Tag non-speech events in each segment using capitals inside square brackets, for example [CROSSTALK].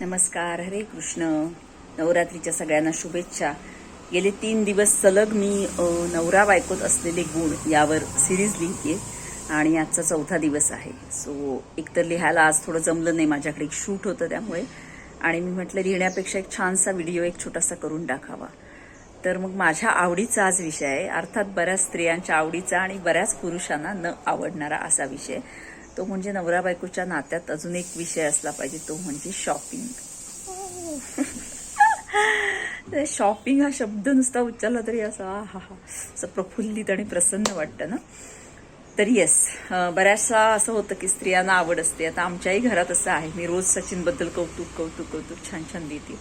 नमस्कार हरे कृष्ण. नवरात्रीच्या सगळ्यांना शुभेच्छा. गेले तीन दिवस सलग मी नवरा बायकोत असलेले गुण यावर सिरीज लिहिते आणि आजचा चौथा दिवस आहे. सो एकतर लिहायला आज थोडं जमलं नाही माझ्याकडे एक शूट होतं त्यामुळे. आणि मी म्हटलं लिहिण्यापेक्षा एक छानसा व्हिडिओ एक छोटासा करून टाकावा. तर मग माझ्या आवडीचा आज विषय आहे. अर्थात बऱ्याच स्त्रियांच्या आवडीचा आणि बऱ्याच पुरुषांना न आवडणारा असा विषय. तो म्हणजे नवरा बायकोच्या नात्यात अजून एक विषय असला पाहिजे तो म्हणजे शॉपिंग शॉपिंग हा शब्द नुसता उच्चारला तरी असा हा हा असं प्रफुल्लित आणि प्रसन्न वाटतं ना? तर येस बऱ्याचसा असं होतं की स्त्रियांना आवड असते. आता आमच्याही घरात असं आहे. मी रोज सचिनबद्दल कौतुक कौतुक कौतुक छान छान लिहिते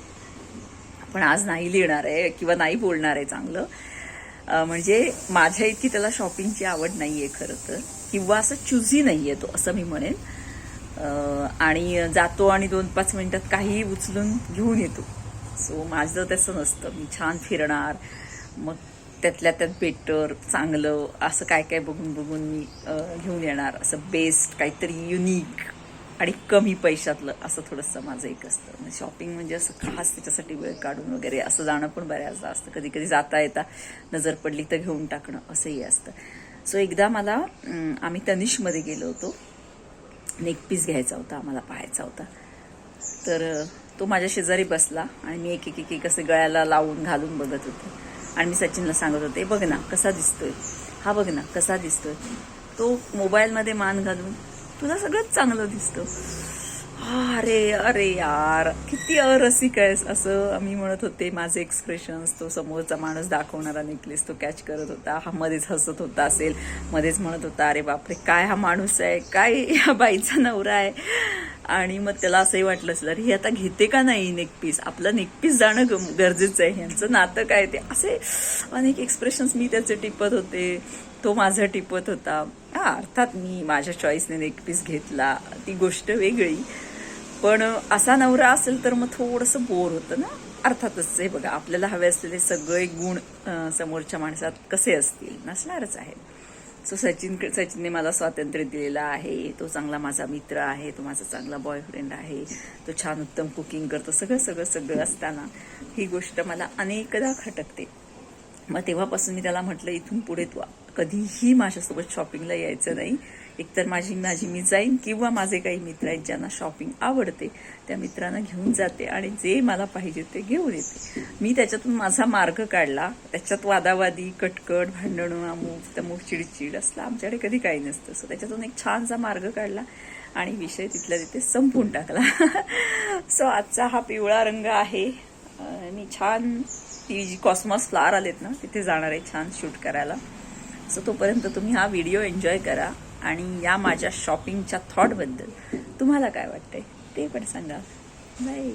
पण आज नाही लिहिणार आहे किंवा नाही बोलणार आहे चांगलं. म्हणजे माझ्या इतकी त्याला शॉपिंगची आवड नाही आहे खरं तर. किंवा असं चुझी आहे तो असं मी म्हणेन. आणि जातो आणि दोन पाच मिनिटात काहीही उचलून घेऊन येतो. सो माझं तसं नसतं. मी छान फिरणार. मग त्यातल्या त्यात बेटर चांगलं असं काय काय बघून बघून मी घेऊन येणार. असं बेस्ट काहीतरी युनिक आणि कमी पैशातलं असं थोडंसं माझं एक असतं. शॉपिंग म्हणजे असं खास त्याच्यासाठी वेळ काढून वगैरे असं जाणं पण बऱ्याचदा असतं. कधी कधी जाता येता नजर पडली तर घेऊन टाकणं असंही असतं. सो एकदा मला आम्ही तनिषमध्ये गेलो होतो. नेक पीस घ्यायचा होता आम्हाला पाहायचा होता. तर तो माझ्या शेजारी बसला आणि मी एक एक एक एक असे गळ्याला लावून घालून बघत होते. आणि मी सचिनला सांगत होते बघ ना कसा दिसतोय? हा बघ ना कसा दिसतोय? तो मोबाईलमध्ये मान घालून तुला सगळंच चांगलं दिसतं. अरे अरे यार किती अरसिक आहेस असं आम्ही म्हणत होते. माझे एक्सप्रेशन्स तो समोरचा माणूस दाखवणारा नेकलेस तो कॅच करत होता. हा मध्येच हसत होता असेल. मध्येच म्हणत होता अरे बापरे काय हा माणूस आहे? काय ह्या बाईचा नवरा आहे? आणि मग त्याला असंही वाटलं असेल अरे ही आता घेते का नाही नेकपीस आपलं नेकपीस जाणं गम- गरजेचं आहे. ह्यांचं नातं काय ते? असे अनेक एक्सप्रेशन्स मी त्याचे टिपत होते. तो माझा टिपत होता. हा अर्थात मी माझ्या चॉईसने नेकपीस घेतला. ती गोष्ट वेगळी. पण असा नवरा असेल तर मग थोडंसं बोर होतं ना? अर्थातच हे बघा आपल्याला हवे असलेले सगळे गुण समोरच्या माणसात कसे असतील? नसणारच आहेत सो सचिन सचिनने मला स्वातंत्र्य दिलेलं आहे. तो चांगला माझा मित्र आहे. तो माझा चांगला बॉयफ्रेंड आहे. तो छान उत्तम कुकिंग करतो. सगळं सगळं सगळं असताना ही गोष्ट मला अनेकदा खटकते. मग तेव्हापासून मी त्याला म्हटलं इथून पुढे तू कधीही माझ्यासोबत शॉपिंगला यायचं नाही. एकतर माझी माझी मी जाईन किंवा माझे काही मित्र आहेत ज्यांना शॉपिंग आवडते त्या मित्रांना घेऊन जाते आणि जे मला पाहिजे ते घेऊन येते. मी त्याच्यातून माझा मार्ग काढला. त्याच्यात वादावादी कटकट भांडणं अमुक तमुक चिडचिड असला आमच्याकडे कधी काही नसतं. सो त्याच्यातून एक छानसा मार्ग काढला आणि विषय तिथल्या तिथे संपून टाकला. [LAUGHS] सो आजचा हा पिवळा रंग आहे. मी छान ती जी कॉस्मॉस फ्लावर आलेत ना तिथे जाणार आहे छान शूट करायला. सो तोपर्यंत तुम्ही हा व्हिडिओ एन्जॉय करा. आणि या माझ्या शॉपिंगच्या थॉटबद्दल तुम्हाला काय वाटतंय ते पण सांगा. बाय